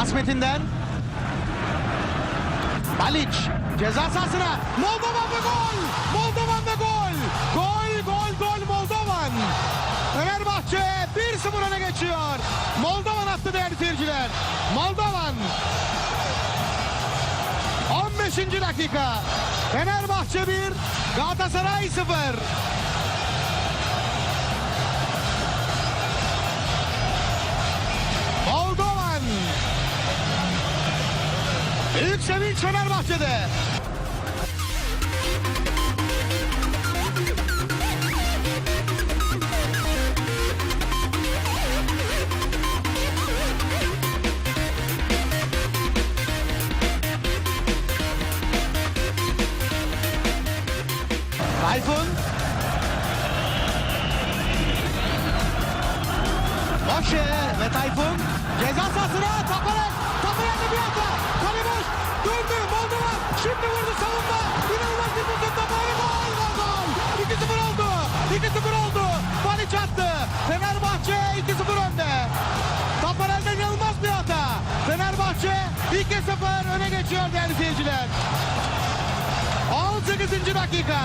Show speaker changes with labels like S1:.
S1: Basmetinden. Balic ceza sahasına. Moldovan ve gol. Moldovan ve gol. Gol gol gol Moldovan. Fenerbahçe 1-0 öne geçiyor. Moldovan attı değerli seyirciler. Moldovan. 15. dakika. Fenerbahçe 1, Galatasaray 0. Büyük sevinç Fenerbahçe'de. Tayfun. Moşe ve Tayfun. Ceza Şimdi vurdu savunma. İnanılmaz bir pozisyon. Taparel gol gol gol. 2-0 oldu. 2-0 oldu. Baliç attı. Fenerbahçe 2-0 önde. Taparel'de inanılmaz bir hata. Fenerbahçe 2-0 öne geçiyor değerli seyirciler. 18. dakika.